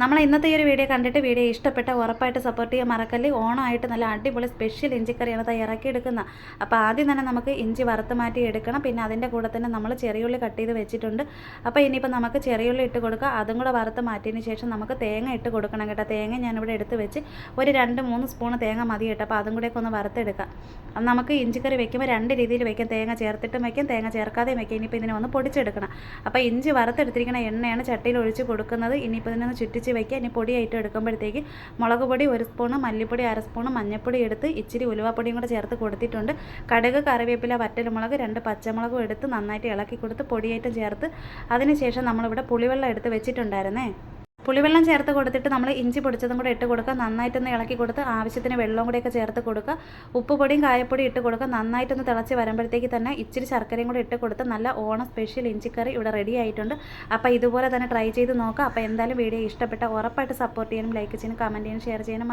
നമ്മൾ ഇന്നത്തെ ഈ ഒരു വീഡിയോ കണ്ടിട്ട് വീഡിയോ ഇഷ്ടപ്പെട്ട ഉറപ്പായിട്ട് സപ്പോർട്ട് ചെയ്യാൻ മറക്കല്ലേ? ഓണമായിട്ട് നല്ല അടിപൊളി സ്പെഷ്യൽ ഇഞ്ചിക്കറിയാണ് തയ്യാറാക്കി എടുക്കുന്നത് അപ്പോൾ ആദ്യം തന്നെ നമുക്ക് ഇഞ്ചി വറുത്ത് മാറ്റി എടുക്കണം. പിന്നെ അതിന്റെ കൂടെ തന്നെ നമ്മൾ ചെറിയുള്ളി കട്ട് ചെയ്ത് വെച്ചിട്ടുണ്ട്. അപ്പോൾ ഇനിയിപ്പോൾ നമുക്ക് ചെറിയുള്ളി ഇട്ട് കൊടുക്കുക അതും കൂടെ വറുത്ത് മാറ്റിയതിന് ശേഷം നമുക്ക് തേങ്ങ ഇട്ട് കൊടുക്കണം കേട്ടോ. തേങ്ങ ഞാനിവിടെ എടുത്ത് വെച്ച് ഒരു രണ്ട് മൂന്ന് സ്പൂൺ തേങ്ങ മതി കേട്ടോ. അപ്പോൾ അതും കൂടെയൊക്കെ ഒന്ന് വറുത്തെടുക്കാം. അത് നമുക്ക് ഇഞ്ചിക്കറി വെക്കുമ്പോൾ രണ്ട് രീതിയിൽ വെക്കാം. തേങ്ങ ചേർത്തിട്ടും വെക്കാം. തേങ്ങ ചേർക്കാതെയും വെക്കാം. ഇനിയിപ്പോൾ ഇതിനെ ഒന്ന് പൊടിച്ചെടുക്കണം. അപ്പോൾ ഇഞ്ചി വറുത്തെടുത്തിരിക്കുന്ന എണ്ണയാണ് ചട്ടിയിൽ ഒഴിച്ച് കൊടുക്കുന്നത്. ഇനിയിപ്പോൾ ഇതിനൊന്ന് ചുറ്റിച്ച് വയ്ക്കുക ഇനി പൊടിയായിട്ട് എടുക്കുമ്പോഴത്തേക്ക് മുളക് പൊടി ഒരു സ്പൂണ് മല്ലിപ്പൊടി അര സ്പൂണ് മഞ്ഞൾപ്പൊടി എടുത്ത് ഇച്ചിരി ഉലുവാപ്പൊടിയും കൂടെ ചേർത്ത് കൊടുത്തിട്ടുണ്ട്. കടുക് കറിവേപ്പില വറ്റൽമുളക് രണ്ട് പച്ചമുളകും എടുത്ത് നന്നായിട്ട് ഇളക്കി കൊടുത്ത് പൊടിയായിട്ട് ചേർത്ത് അതിനുശേഷം നമ്മളിവിടെ പുളിവെള്ളം എടുത്ത് വെച്ചിട്ടുണ്ടായിരുന്നേ. പുളിവെള്ളം ചേർത്ത് കൊടുത്തിട്ട് നമ്മൾ ഇഞ്ചി പൊടിച്ചതും കൂടെ ഇട്ട് കൊടുക്കുക. നന്നായിട്ടൊന്ന് ഇളക്കി കൊടുത്ത് ആവശ്യത്തിന് വെള്ളവും കൂടെയൊക്കെ ചേർത്ത് കൊടുക്കുക. ഉപ്പുപൊടിയും കായപ്പൊടിയും ഇട്ട് കൊടുക്കുക. നന്നായിട്ടൊന്ന് തിളച്ച് വരുമ്പോഴത്തേക്ക് തന്നെ ഇച്ചിരി ശർക്കരയും കൂടെ ഇട്ട് കൊടുത്ത് നല്ല ഓണം സ്പെഷ്യൽ ഇഞ്ചിക്കറി ഇവിടെ റെഡി ആയിട്ടുണ്ട്. അപ്പോൾ ഇതുപോലെ തന്നെ ട്രൈ ചെയ്ത് നോക്കുക. അപ്പോൾ എന്തായാലും വീഡിയോ ഇഷ്ടപ്പെട്ട ഉറപ്പായിട്ട് സപ്പോർട്ട് ചെയ്യാനും ലൈക്ക് ചെയ്യാനും കമന്റ് ചെയ്യാനും ഷെയർ ചെയ്യാനും